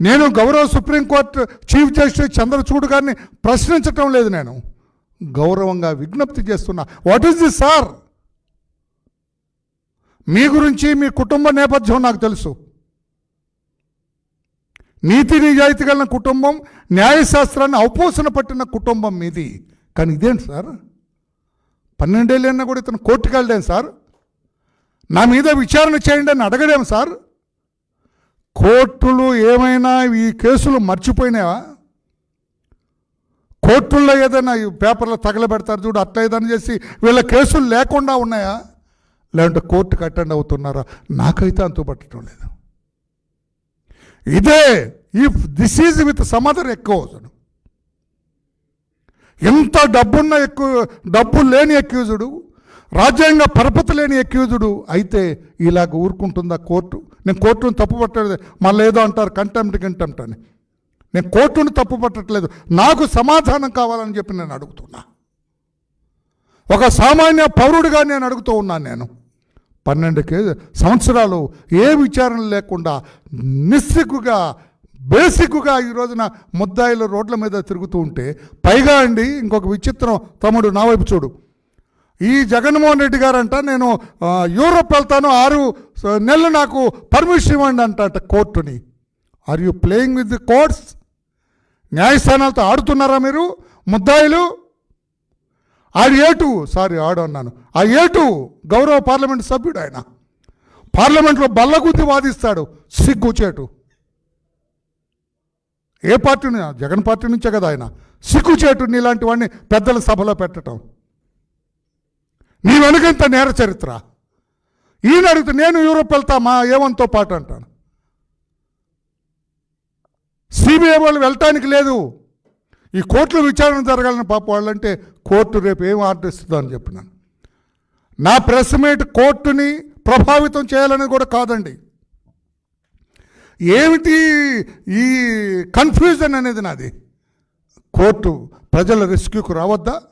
నేను గౌరవ supreme court chief justice Chandrachud గారిని ప్రశ్నించటం లేదు నేను. గౌరవంగా విజ్ఞప్తి చేస్తున్నా. వాట్ ఈస్ దిస్ సార్ మీ గురించి మీ కుటుంబ నేపథ్యం నాకు తెలుసు. నీతి నిజాయితీ కలిగిన కుటుంబం న్యాయశాస్త్రాన్ని అవపోసన పట్టిన కుటుంబం మీది. కానీ ఇదేంటి సార్ పన్నెండేళ్ళైనా కూడా ఇతను కోర్టుకు వెళ్ళాం సార్ నా మీద విచారణ చేయండి అని అడగలేము సార్ కోర్టులు ఏమైనా ఈ కేసులు మర్చిపోయినావా కోర్టుల్లో ఏదైనా ఈ పేపర్లో తగలబెడతారు చూడు అట్లా ఏదైనా చేసి వీళ్ళ కేసులు లేకుండా ఉన్నాయా? లేదంటే కోర్టుకు అటెండ్ అవుతున్నారా? నాకైతే అంతుపట్టడం లేదు. ఇదే if this is with some ఎక్కువ అవుతుంది. ఎంత డబ్బున్న ఎక్కువ డబ్బు లేని అక్యూజుడు రాజ్యాంగ పరపతి లేని అక్యూజుడు అయితే ఇలాగ ఊరుకుంటుందా కోర్టు? నేను కోర్టును తప్పుపట్టలేదు మళ్ళీ ఏదో అంటారు కంటెంప్ట్ కంటెంప్ట్ అని. నేను కోర్టును తప్పు పట్టట్లేదు. నాకు సమాధానం కావాలని చెప్పి నేను అడుగుతున్నా. ఒక సామాన్య పౌరుడిగా నేను అడుగుతూ ఉన్నాను నేను. పన్నెండు కే సంవత్సరాలు ఏ విచారణ లేకుండా నిస్సిగ్గుగా బేసిక్గా ఈ రోజున ముద్దాయిలు రోడ్ల మీద తిరుగుతూ ఉంటే పైగా అండి ఇంకొక విచిత్రం తమ్ముడు నా వైపు చూడు. ఈ జగన్మోహన్ రెడ్డి గారంట నేను యూరోప్ వెళ్తాను ఆరు నెలలు నాకు పర్మిషన్ ఇవ్వండి అంట కోర్టుని. Are you playing with the courts న్యాయస్థానాలతో ఆడుతున్నారా మీరు? ముద్దాయిలు? ఆడు ఏటు సారీ ఆడు అన్నాను. ఆ ఏటు గౌరవ పార్లమెంట్ సభ్యుడు ఆయన. పార్లమెంట్లో బల్లగుద్ది వాదిస్తాడు సిగ్గుచేటు ఏ పార్టీ జగన్ పార్టీ నుంచే కదా ఆయన. సిగ్గుచేటు నీలాంటి వాడిని పెద్దల సభలో పెట్టడం నీ వెనుకంత నేర చరిత్ర. ఈయన అడిగితే నేను యూరోప్ వెళ్తా మా ఏవంతో పాటు అంటాను. సిబిఐ వాళ్ళు వెళ్ళటానికి లేదు. ఈ కోర్టులో విచారణ జరగాలని పాప వాళ్ళంటే కోర్టు రేపు ఏం ఆర్డర్ ఇస్తుందో అని చెప్పినాను. నా ప్రెస్ మీట్ కోర్టుని ప్రభావితం చేయాలని కూడా కాదండి. ఏమిటి ఈ కన్ఫ్యూజన్ అనేది నాది? కోర్టు ప్రజల రెస్క్యూకు రావద్దా?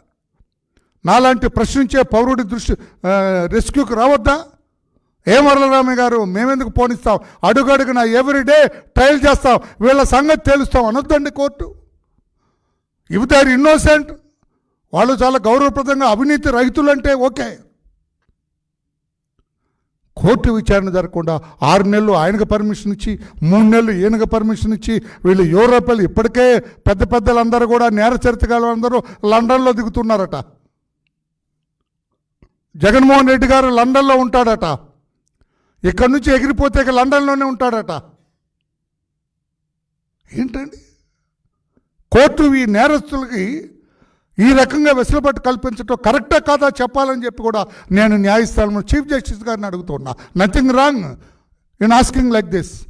నాలాంటి ప్రశ్నించే పౌరుడి దృష్టి రెస్క్యూకి రావద్దా? ఏ వరలరామయ్య గారు మేమెందుకు పోనిస్తాం అడుగడుగున ఎవ్రీడే ట్రయల్ చేస్తాం. వీళ్ళ సంగతి తేలుస్తాం అనొద్దండి కోర్టు. ఇవి ఆర్ ఇన్నోసెంట్ వాళ్ళు చాలా గౌరవప్రదంగా అవినీతి రైతులంటే ఓకే. కోర్టు విచారణ జరగకుండా ఆరు నెలలు ఆయనకు పర్మిషన్ ఇచ్చి మూడు నెలలు ఈయనకు పర్మిషన్ ఇచ్చి వీళ్ళు యూరోపియలు ఇప్పటికే పెద్ద పెద్దలందరూ కూడా నేర చరిత్ర అందరూ లండన్లో దిగుతున్నారట. జగన్మోహన్ రెడ్డి గారు లండన్లో ఉంటాడట. ఇక్కడి నుంచి ఎగిరిపోతే ఇక లండన్లోనే ఉంటాడట. ఏంటండి? కోర్టు ఈ నేరస్తులకి ఈ రకంగా వెసులుబాటు కల్పించడం కరెక్టా కాదా చెప్పాలని చెప్పి కూడా నేను న్యాయస్థానంలో చీఫ్ జస్టిస్ గారిని అడుగుతున్నా. Nothing wrong in asking like this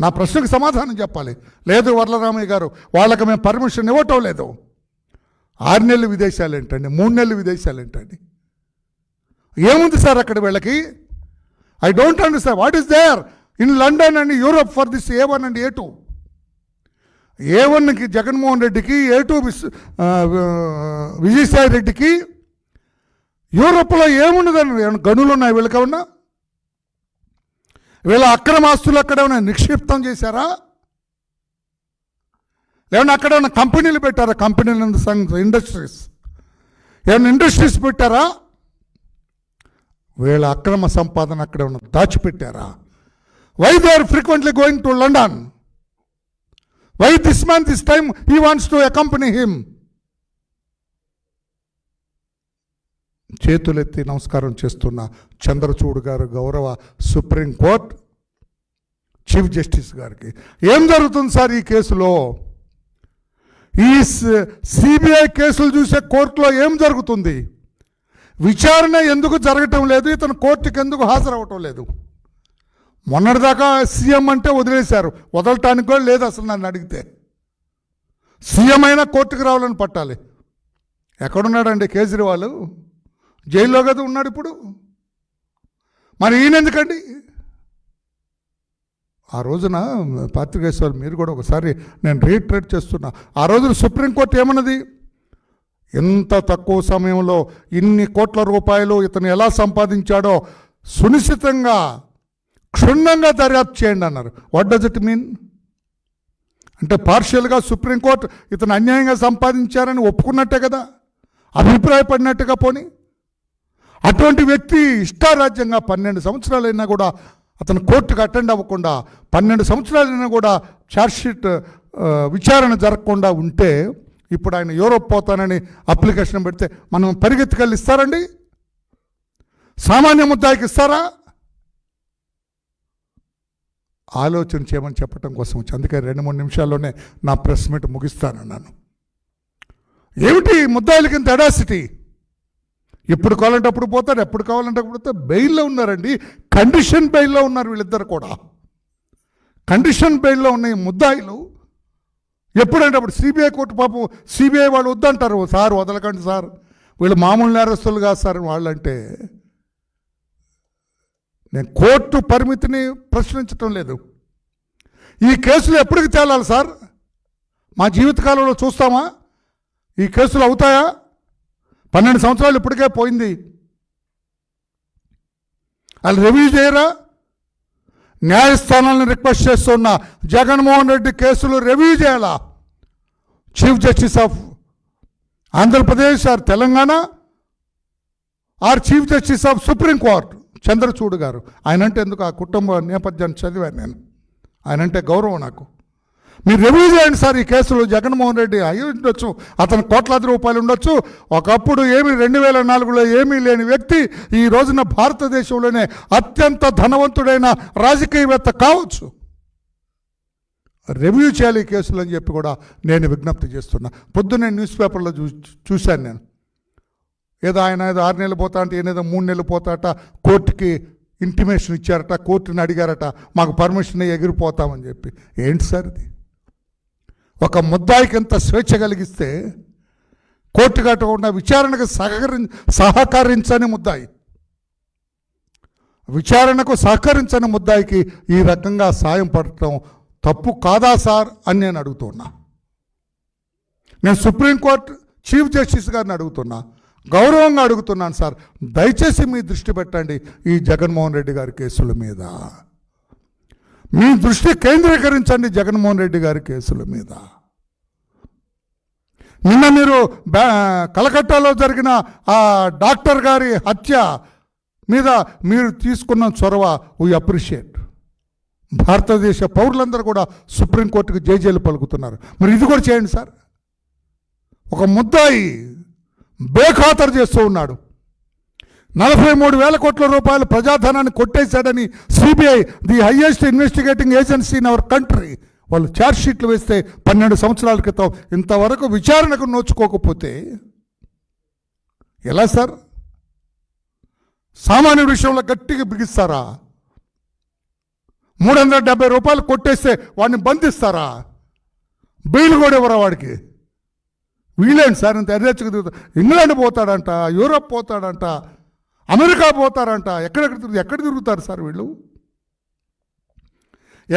నా ప్రశ్నకు సమాధానం చెప్పాలి. లేదు వరలరామయ్య గారు వాళ్ళకి మేము పర్మిషన్ ఇవ్వటం లేదు. ఆరు నెలలు విదేశాలు ఏంటండి? మూడు నెలలు విదేశాలు ఏంటండి? ఏముంది సార్ అక్కడ వీళ్ళకి? I don't understand what is there in London and Europe for this A one and A two A వన్కి జగన్మోహన్ రెడ్డికి ఏ టూ విస్ విజయసాయి రెడ్డికి యూరోప్లో ఏముండదని గనులు ఉన్నాయి వీళ్ళకి ఉన్నా వీళ్ళ అక్రమ ఆస్తులు అక్కడ ఏమైనా నిక్షిప్తం చేశారా? ఏమన్నా అక్కడ ఏమైనా కంపెనీలు పెట్టారా? కంపెనీలు ఇండస్ట్రీస్. ఏమైనా ఇండస్ట్రీస్ పెట్టారా? వీళ్ళ అక్రమ సంపాదన అక్కడ ఉన్న దాచిపెట్టారా? Why they are frequently going to London why this man this time he wants to accompany him చేతులెత్తి నమస్కారం చేస్తున్న చంద్రచూడ్ గారు గౌరవ సుప్రీం కోర్ట్ చీఫ్ జస్టిస్ గారికి ఏం జరుగుతుంది సార్ ఈ కేసులో? ఈ సిబిఐ కేసులు చూసే కోర్టులో ఏం జరుగుతుంది? విచారణ ఎందుకు జరగటం లేదు ఇతను కోర్టుకి ఎందుకు హాజరవటం లేదు. మొన్నటిదాకా సీఎం అంటే వదిలేశారు. వదలటానికి కూడా లేదు అసలు నన్ను అడిగితే. సీఎం అయినా కోర్టుకు రావాలని పట్టాలి. ఎక్కడున్నాడండి కేజ్రీవాల్? జైల్లో కదా ఉన్నాడు ఇప్పుడు. మరి ఈయన ఎందుకండి? ఆ రోజున పాత్రికేశ్వర్ మీరు కూడా ఒకసారి నేను రీట్రేట్ చేస్తున్నా. ఆ రోజున సుప్రీంకోర్టు ఏమన్నది? ఇంత తక్కువ సమయంలో ఇన్ని కోట్ల రూపాయలు ఇతను ఎలా సంపాదించాడో సునిశ్చితంగా క్షుణ్ణంగా దర్యాప్తు చేయండి అన్నారు. వాట్ డజ్ ఇట్ మీన్ అంటే పార్షియల్గా సుప్రీంకోర్టు ఇతను అన్యాయంగా సంపాదించారని ఒప్పుకున్నట్టే కదా? అభిప్రాయపడినట్టుగా పోని? అటువంటి వ్యక్తి ఇష్టారాజ్యంగా పన్నెండు సంవత్సరాలైనా కూడా అతను కోర్టుకు అటెండ్ అవ్వకుండా పన్నెండు సంవత్సరాలైనా కూడా ఛార్జ్షీట్ విచారణ జరగకుండా ఉంటే ఇప్పుడు ఆయన యూరోప్ పోతానని అప్లికేషన్ పెడితే మనం పరిగెత్తుకెళ్ళి ఇస్తారండి? సామాన్య ముద్దాయికి ఇస్తారా? ఆలోచన చేయమని చెప్పడం కోసం వచ్చి అందుకే రెండు మూడు నిమిషాల్లోనే నా ప్రెస్ మీట్ ముగిస్తానన్నాను. ఏమిటి ముద్దాయిలకి ఇంత అడాసిటీ ఎప్పుడు కావాలంటే అప్పుడు పోతారు ఎప్పుడు కావాలంటే అప్పుడు పోతారు. బెయిల్లో ఉన్నారండి. కండిషన్ బెయిల్లో ఉన్నారు వీళ్ళిద్దరు కూడా. కండిషన్ బెయిల్లో ఉన్న ఈ ముద్దాయిలు ఎప్పుడంటే అప్పుడు సిబిఐ కోర్టు పాపం సిబిఐ వాళ్ళు వద్దంటారు సార్ వదలకండి సార్. వీళ్ళు మామూలు నేరస్తులు కాదు సార్ వాళ్ళంటే. నేను కోర్టు పరిమితిని ప్రశ్నించటం లేదు. ఈ కేసులు ఎప్పటికి తేలాలి సార్? మా జీవితకాలంలో చూస్తామా? ఈ కేసులు అవుతాయా? పన్నెండు సంవత్సరాలు ఇప్పటికే పోయింది. వాళ్ళు రివ్యూ చేయరా? న్యాయస్థానాలను రిక్వెస్ట్ చేస్తున్న జగన్మోహన్ రెడ్డి కేసులు రివ్యూ చేయాలా? Chief justice of Andhra Pradesh or Telangana? Or chief justice of Supreme Court Chandrachud గారు. ఆయన అంటే ఎందుకు ఆ కుటుంబ నేపథ్యాన్ని చదివాను నేను. ఆయన అంటే గౌరవం నాకు. మీరు రివ్యూ చేయండి సార్ ఈ కేసులు జగన్మోహన్ రెడ్డి అయి ఉండొచ్చు అతను కోట్లాది రూపాయలు ఉండొచ్చు. ఒకప్పుడు ఏమి రెండు వేల నాలుగులో ఏమీ లేని వ్యక్తి ఈ రోజున భారతదేశంలోనే అత్యంత ధనవంతుడైన రాజకీయవేత్త కావచ్చు. రివ్యూ చేయాలి ఈ కేసులు అని చెప్పి కూడా నేను విజ్ఞప్తి చేస్తున్నా. పొద్దున్నే న్యూస్ పేపర్లో చూ చూశాను నేను. ఏదో ఆయన ఏదో ఆరు నెలలు పోతా అంటే ఏదో మూడు నెలలు పోతాట కోర్టుకి ఇంటిమేషన్ ఇచ్చారట కోర్టుని అడిగారట మాకు పర్మిషన్ ఎగిరిపోతామని చెప్పి. ఏంటి సార్ ఇది? ఒక ముద్దాయికి ఎంత స్వేచ్ఛ కలిగిస్తే కోర్టు కట్టకుండా విచారణకు సహకరి సహకరించని ముద్దాయి. విచారణకు సహకరించని ముద్దాయికి ఈ రకంగా సాయం పడటం తప్పు కాదా సార్ అని నేను అడుగుతున్నా. నేను సుప్రీంకోర్టు చీఫ్ జస్టిస్ గారిని అడుగుతున్నా. గౌరవంగా అడుగుతున్నాను సార్. దయచేసి మీ దృష్టి పెట్టండి ఈ జగన్మోహన్ రెడ్డి గారి కేసుల మీద. మీ దృష్టి కేంద్రీకరించండి జగన్మోహన్ రెడ్డి గారి కేసుల మీద. నిన్న మీరు బ్యా కలకట్టాలో జరిగిన ఆ డాక్టర్ గారి హత్య మీద మీరు తీసుకున్న చొరవ వీ అప్రిషియేట్ భారతదేశ పౌరులందరూ కూడా సుప్రీంకోర్టుకు జైజేలు పలుకుతున్నారు. మరి ఇది కూడా చేయండి సార్. ఒక ముద్దాయి బేఖాతరు చేస్తూ ఉన్నాడు. నలభై మూడు వేల కోట్ల రూపాయల ప్రజాధనాన్ని కొట్టేశాడని CBI the highest investigating agency in our country. వాళ్ళు ఛార్జ్ షీట్లు వేస్తే పన్నెండు సంవత్సరాల క్రితం ఇంతవరకు విచారణకు నోచుకోకపోతే ఎలా సార్? సామాన్య విషయంలో గట్టిగా బిగిస్తారా? మూడు వందల డెబ్బై రూపాయలు కొట్టేస్తే వాడిని బంధిస్తారా? బెయిల్ కూడా ఇవ్వరా వాడికి? వీళ్ళేంటి సార్ ఇంత ఎర్రెచ్చుకు ఇంగ్లాండ్ పోతాడంట యూరోప్ పోతాడంట. అమెరికా పోతారంట. ఎక్కడెక్కడ తిరుగు ఎక్కడ తిరుగుతారు సార్ వీళ్ళు?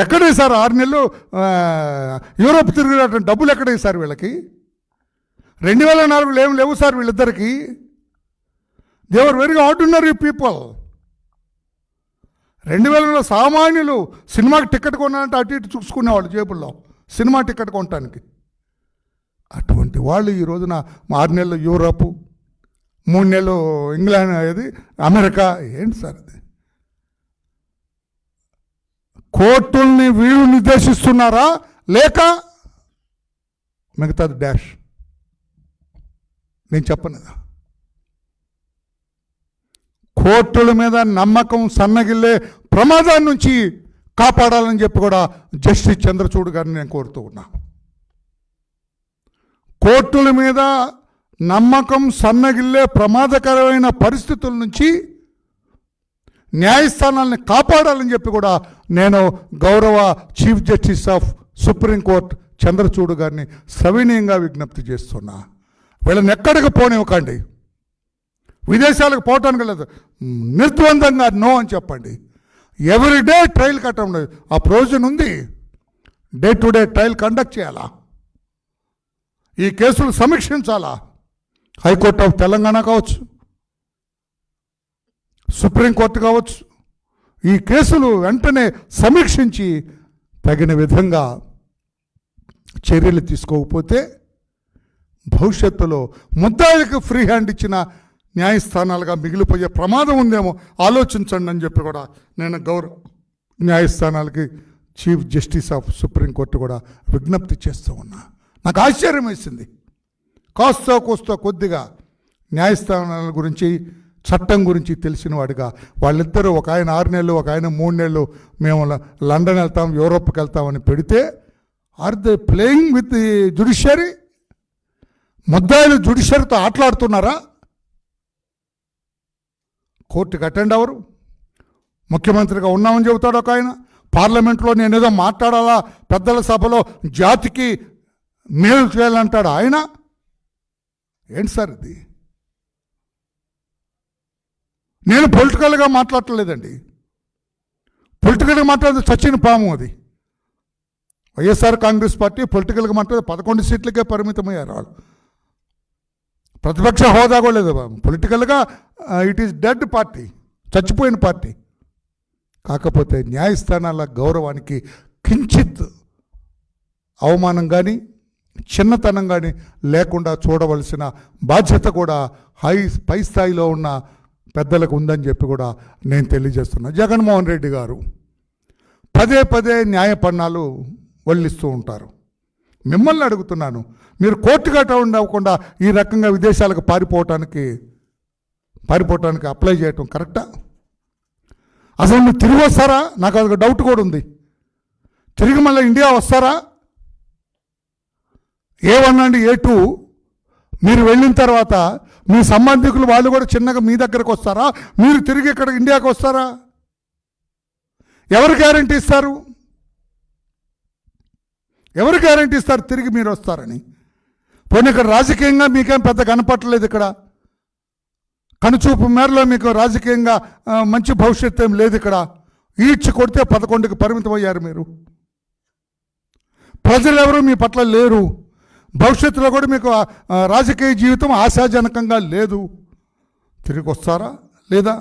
ఎక్కడే సార్? ఆరు నెలలు యూరోప్ తిరిగినట్టు డబ్బులు ఎక్కడే సార్ వీళ్ళకి? రెండు వేల నాలుగులో ఏం లేవు సార్ వీళ్ళిద్దరికి. దేవర్ వెరీ ఆర్డినరీ పీపుల్ రెండు వేలలో సామాన్యులు సినిమాకి టికెట్ కొనాలంటే అటు ఇటు చూసుకునేవాళ్ళు జేబుల్లో. సినిమా టికెట్ కొనటానికి. అటువంటి వాళ్ళు ఈ రోజున ఆరు నెలలు యూరోపు మూడు నెలలు ఇంగ్లాండ్ ఇది అమెరికా. ఏంటి సార్ ఇది కోర్టుల్ని వీళ్ళు నిర్దేశిస్తున్నారా? లేక మిగతాది డాష్? నేను చెప్పను కోర్టుల మీద నమ్మకం సన్నగిల్లే ప్రమాదాన్ని నుంచి కాపాడాలని చెప్పి కూడా జస్టిస్ చంద్రచూడ్ గారిని నేను కోరుతూ ఉన్నా. కోర్టుల మీద నమ్మకం సన్నగిల్లే ప్రమాదకరమైన పరిస్థితుల నుంచి న్యాయస్థానాల్ని కాపాడాలని చెప్పి కూడా నేను గౌరవ chief justice of Supreme Court Chandrachud గారిని సవినీయంగా విజ్ఞప్తి చేస్తున్నా. వీళ్ళని ఎక్కడికి పోనివ్వకండి. విదేశాలకు పోవటానికి లేదు. నిర్ద్వందంగా నో అని చెప్పండి. ఎవ్రీడే ట్రయల్ కట్టడం లేదు. ఆ ప్రొవిజన్ ఉంది. Day to day trial conduct చేయాలా? ఈ కేసులు సమీక్షించాలా? హైకోర్టు ఆఫ్ తెలంగాణ కావచ్చు సుప్రీంకోర్టు కావచ్చు ఈ కేసులు వెంటనే సమీక్షించి తగిన విధంగా చర్యలు తీసుకోకపోతే భవిష్యత్తులో ముద్దాయిలకు ఫ్రీ హ్యాండ్ ఇచ్చిన న్యాయస్థానాలుగా మిగిలిపోయే ప్రమాదం ఉందేమో ఆలోచించండి అని చెప్పి కూడా నేను గౌరవ న్యాయస్థానాలకి chief justice of Supreme Court కూడా విజ్ఞప్తి చేస్తూ ఉన్నా. నాకు ఆశ్చర్యం వేసింది. కాస్త కోస్త కొద్దిగా న్యాయస్థానాల గురించి చట్టం గురించి తెలిసిన వాడిగా. వాళ్ళిద్దరూ ఒక ఆయన ఆరు నెలలు ఒక ఆయన మూడు నెలలు మేము లండన్ వెళ్తాం యూరోప్కి వెళ్తామని పెడితే are they playing with the judiciary? ముద్దాయిలు జుడిషియరీతో ఆటలాడుతున్నారా? కోర్టుకి అటెండ్ అవరు ముఖ్యమంత్రిగా ఉన్నామని చెబుతాడు ఒక ఆయన. పార్లమెంట్లో నేనేదో మాట్లాడాలా? పెద్దల సభలో జాతికి మేలు చేయాలంటాడు ఆయన. ఏంటి సార్ ఇది? నేను పొలిటికల్గా మాట్లాడలేదండి పొలిటికల్గా మాట్లాడితే చచ్చిన పాము అది. వైఎస్ఆర్ కాంగ్రెస్ పార్టీ పొలిటికల్గా మాట్లాడితే పదకొండు సీట్లకే పరిమితమయ్యారు వాళ్ళు. ప్రతిపక్ష హోదా కూడా లేదు పొలిటికల్గా ఇట్ ఈస్ డెడ్ పార్టీ చచ్చిపోయిన పార్టీ. కాకపోతే న్యాయస్థానాల గౌరవానికి కించిత్ అవమానం కానీ చిన్నతనం కానీ లేకుండా చూడవలసిన బాధ్యత కూడా హై పై స్థాయిలో ఉన్న పెద్దలకు ఉందని చెప్పి కూడా నేను తెలియజేస్తున్నా. జగన్మోహన్ రెడ్డి గారు పదే పదే న్యాయపన్నాలు వల్లిస్తూ ఉంటారు. మిమ్మల్ని అడుగుతున్నాను మీరు కోర్టు గట్ట ఉండకుండా ఈ రకంగా విదేశాలకు పారిపోవటానికి పారిపోవటానికి అప్లై చేయటం కరెక్టా? అసలు మీరు తిరిగి వస్తారా? నాకు అదొక డౌట్ కూడా ఉంది. తిరిగి మళ్ళీ ఇండియా వస్తారా? A one and A two మీరు వెళ్ళిన తర్వాత మీ సంబంధికులు వాళ్ళు కూడా చిన్నగా మీ దగ్గరకు వస్తారా? మీరు తిరిగి ఇక్కడ ఇండియాకి వస్తారా? ఎవరు గ్యారంటీ ఇస్తారు? ఎవరు గ్యారంటీ ఇస్తారు తిరిగి మీరు వస్తారని? పోనీ ఇక్కడ రాజకీయంగా మీకేం పెద్ద కనపట్టలేదు ఇక్కడ? కనుచూపు మేరలో మీకు రాజకీయంగా మంచి భవిష్యత్తు ఏం లేదు ఇక్కడ. ఈడ్చి కొడితే పదకొండుకి పరిమితం అయ్యారు మీరు. ప్రజలు ఎవరు మీ పట్ల లేరు. భవిష్యత్తులో కూడా మీకు రాజకీయ జీవితం ఆశాజనకంగా లేదు. తిరిగి వస్తారా లేదా?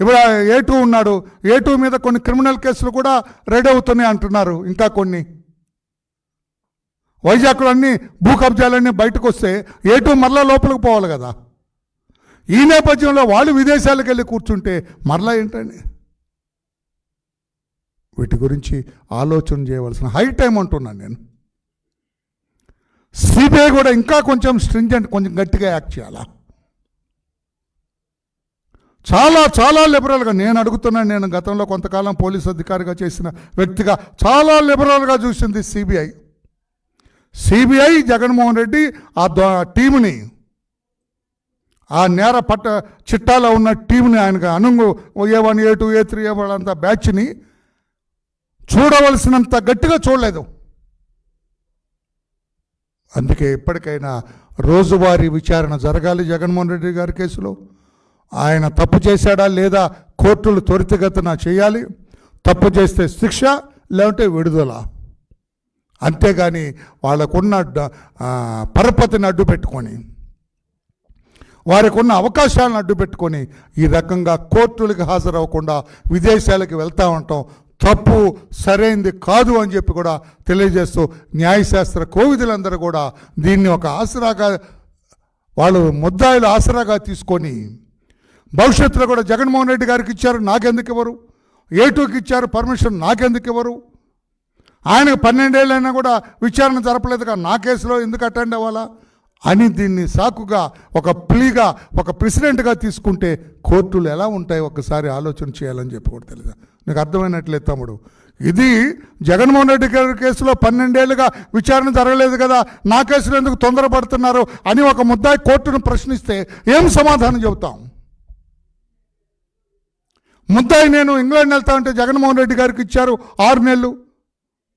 ఇప్పుడు ఏ టూ ఉన్నాడు. ఏ టూ మీద కొన్ని క్రిమినల్ కేసులు కూడా రెడీ అవుతున్నాయి అంటున్నారు ఇంకా కొన్ని. వైజాగ్లో అన్ని భూ కబ్జాలన్నీ బయటకు వస్తే ఏ టూ మరలా లోపలికి పోవాలి కదా. ఈ నేపథ్యంలో వాళ్ళు విదేశాలకు వెళ్ళి కూర్చుంటే మరలా ఏంటండి? వీటి గురించి ఆలోచన చేయవలసిన హై టైం అంటున్నాను నేను. సిబిఐ కూడా ఇంకా కొంచెం స్ట్రింజెంట్ కొంచెం గట్టిగా యాక్ట్ చేయాలా? చాలా చాలా లిబరల్గా నేను అడుగుతున్నాను నేను గతంలో కొంతకాలం పోలీస్ అధికారిగా చేసిన వ్యక్తిగా చాలా లిబరల్గా చూసింది సిబిఐ. సిబిఐ జగన్మోహన్ రెడ్డి ఆ ద- టీముని ఆ నేర పట్ట చిట్టాలో ఉన్న టీంని ఆయనకు అనుంగు A one A two A three A అంత బ్యాచ్ని చూడవలసినంత గట్టిగా చూడలేదు. అందుకే ఎప్పటికైనా రోజువారీ విచారణ జరగాలి జగన్మోహన్ రెడ్డి గారి కేసులో. ఆయన తప్పు చేశాడా లేదా కోర్టులు త్వరితగతిన చేయాలి. తప్పు చేస్తే శిక్ష లేకుంటే విడుదల. అంతేగాని వాళ్ళకున్న పరపతిని అడ్డు పెట్టుకొని వారికి ఉన్న అవకాశాలను అడ్డు పెట్టుకొని ఈ రకంగా కోర్టులకు హాజరవ్వకుండా విదేశాలకు వెళ్తా ఉండటం తప్పు సరైంది కాదు అని చెప్పి కూడా తెలియజేస్తూ న్యాయశాస్త్ర కోవిదులందరూ కూడా దీన్ని ఒక ఆసరాగా వాళ్ళు ముద్దాయిలు ఆసరాగా తీసుకొని భవిష్యత్తులో కూడా జగన్మోహన్ రెడ్డి గారికి ఇచ్చారు నాకెందుకు ఇవ్వరు? ఏ టూకి ఇచ్చారు పర్మిషన్ నాకెందుకు ఇవ్వరు? ఆయనకు పన్నెండేళ్ళైనా కూడా విచారణ జరపలేదుగా నా కేసులో ఎందుకు అటెండ్ అవ్వాలా? అని దీన్ని సాకుగా ఒక ప్లీగా ఒక ప్రెసిడెంట్గా తీసుకుంటే కోర్టులు ఎలా ఉంటాయి ఒకసారి ఆలోచన చేయాలని చెప్పి కూడా తెలియదు నీకు అర్థమైనట్లేదు తమ్ముడు. ఇది జగన్మోహన్ రెడ్డి గారి కేసులో పన్నెండేళ్ళుగా విచారణ జరగలేదు కదా నా కేసులో ఎందుకు తొందరపడుతున్నారు అని ఒక ముద్దాయి కోర్టును ప్రశ్నిస్తే ఏం సమాధానం చెబుతాం? ముద్దాయి నేను ఇంగ్లాండ్ వెళ్తా ఉంటే జగన్మోహన్ రెడ్డి గారికి ఇచ్చారు ఆరు నెలలు.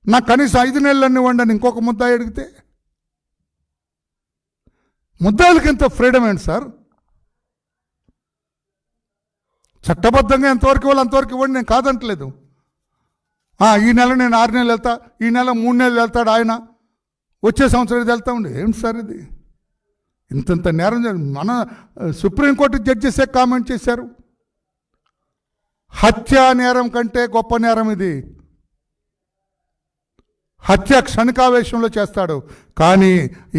నాకు కనీసం ఐదు నెలలన్నీ అనివ్వండి అని ఇంకొక ముద్దాయి అడిగితే ముద్దాయిలకి ఎంత ఫ్రీడమ్ ఏంటి సార్? చట్టబద్ధంగా ఎంతవరకు ఇవ్వాలి అంతవరకు ఇవ్వండి నేను కాదంటలేదు. ఈ నెల నేను ఆరు నెలలు వెళ్తా ఈ నెల మూడు నెలలు వెళ్తాడు ఆయన. వచ్చే సంవత్సరం ఇది వెళ్తా ఉండి. ఏంటి సార్ ఇది? ఇంతంత నేరం మన సుప్రీంకోర్టు జడ్జెసే కామెంట్ చేశారు. హత్య నేరం కంటే గొప్ప నేరం ఇది. హత్య క్షణికావేశంలో చేస్తాడు. కానీ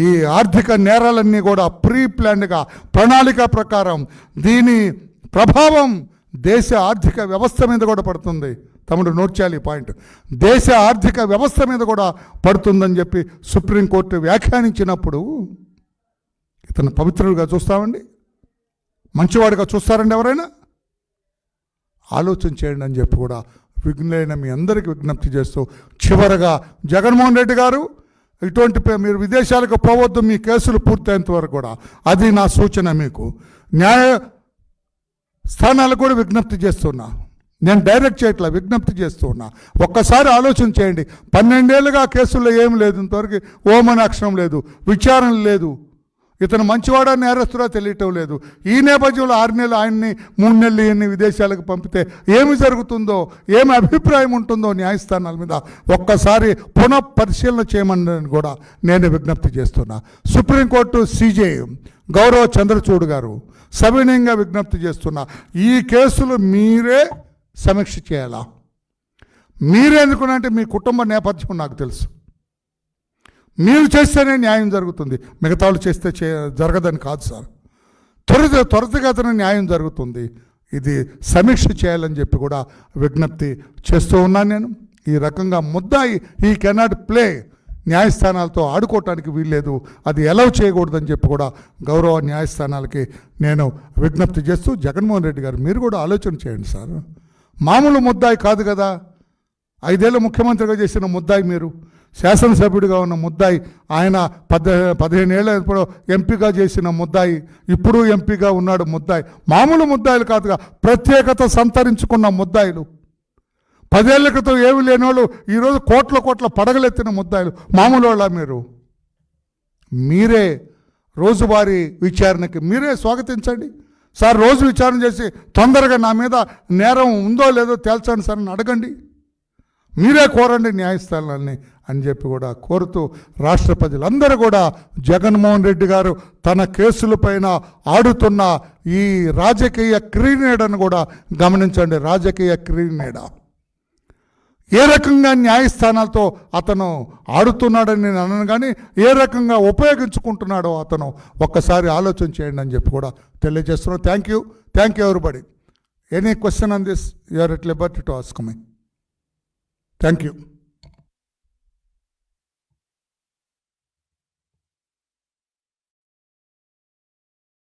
ఈ ఆర్థిక నేరాలన్నీ కూడా ప్రీ ప్లాన్డ్గా ప్రణాళిక ప్రకారం దీని ప్రభావం దేశ ఆర్థిక వ్యవస్థ మీద కూడా పడుతుంది. తమడు నోట్ చేయాలి పాయింట్. దేశ ఆర్థిక వ్యవస్థ మీద కూడా పడుతుందని చెప్పి సుప్రీంకోర్టు వ్యాఖ్యానించినప్పుడు ఇతను పవిత్రుడిగా చూస్తామండి. మంచివాడిగా చూస్తారండి ఎవరైనా? ఆలోచన చేయండి అని చెప్పి కూడా విఘ్నులైన మీ అందరికీ విజ్ఞప్తి చేస్తూ చివరగా జగన్మోహన్ రెడ్డి గారు ఇటువంటి మీరు విదేశాలకు పోవద్దు మీ కేసులు పూర్తయినంత వరకు కూడా. అది నా సూచన మీకు. న్యాయ స్థానాలకు కూడా విజ్ఞప్తి చేస్తున్నా. నేను డైరెక్ట్ చేయట్లా విజ్ఞప్తి చేస్తున్నా. ఒక్కసారి ఆలోచన చేయండి. పన్నెండేళ్ళుగా కేసుల్లో ఏం లేదు ఇంతవరకు ఓమని అక్షరం లేదు విచారణ లేదు. ఇతను మంచివాడా నేరస్తుడా తెలియటం లేదు. ఈ నేపథ్యంలో ఆరు నెలలు ఆయన్ని మూడు నెలలు ఈయన్ని విదేశాలకు పంపితే ఏమి జరుగుతుందో ఏమి అభిప్రాయం ఉంటుందో న్యాయస్థానాల మీద ఒక్కసారి పునః పరిశీలన చేయమని కూడా నేను విజ్ఞప్తి చేస్తున్నా. సుప్రీంకోర్టు సీజే గౌరవ చంద్రచూడ్ గారు సవినయంగా విజ్ఞప్తి చేస్తున్నా ఈ కేసులు మీరే సమీక్ష చేయాలా? మీరే అంటే మీ కుటుంబ నేపథ్యం నాకు తెలుసు. మీరు చేస్తేనే న్యాయం జరుగుతుంది. మిగతా వాళ్ళు చేస్తే చే జరగదని కాదు సార్. త్వరిత త్వరితగతన న్యాయం జరుగుతుంది. ఇది సమీక్ష చేయాలని చెప్పి కూడా విజ్ఞప్తి చేస్తూ ఉన్నాను నేను. ఈ రకంగా ముద్దాయి ఈ కెనాట్ ప్లే న్యాయస్థానాలతో ఆడుకోవటానికి వీల్లేదు. అది ఎలవ్ చేయకూడదని చెప్పి కూడా గౌరవ న్యాయస్థానాలకి నేను విజ్ఞప్తి చేస్తూ జగన్మోహన్ రెడ్డి గారు మీరు కూడా ఆలోచన చేయండి సార్. మామూలు ముద్దాయి కాదు కదా. ఐదేళ్ళు ముఖ్యమంత్రిగా చేసిన ముద్దాయి మీరు. శాసనసభ్యుడిగా ఉన్న ముద్దాయి ఆయన పద పదిహేను ఏళ్ళ ఇప్పుడు ఎంపీగా చేసిన ముద్దాయి ఇప్పుడు ఎంపీగా ఉన్నాడు ముద్దాయి. మామూలు ముద్దాయిలు కాదుగా ప్రత్యేకత సంతరించుకున్న ముద్దాయిలు. పదేళ్ళ క్రితం ఏమి లేని వాళ్ళు ఈరోజు కోట్ల కోట్ల పడగలెత్తిన ముద్దాయిలు. మామూలు వాళ్ళ మీరు? మీరే రోజువారీ విచారణకి మీరే స్వాగతించండి. సార్ రోజు విచారణ చేసి తొందరగా నా మీద నేరం ఉందో లేదో తేల్చండి సార్ అని అడగండి. మీరే కోరండి న్యాయస్థానాన్ని అని చెప్పి కూడా కోరుతూ రాష్ట్ర ప్రజలందరూ కూడా జగన్మోహన్ రెడ్డి గారు తన కేసులపైన ఆడుతున్న ఈ రాజకీయ క్రీనీడను కూడా గమనించండి. రాజకీయ క్రీనీడ. ఏ రకంగా న్యాయస్థానాలతో అతను ఆడుతున్నాడని నేను అనను కానీ ఏ రకంగా ఉపయోగించుకుంటున్నాడో అతను ఒక్కసారి ఆలోచన చేయండి అని చెప్పి కూడా తెలియజేస్తున్నాను. Thank you thank you everybody any question on this you are at liberty to ask me thank you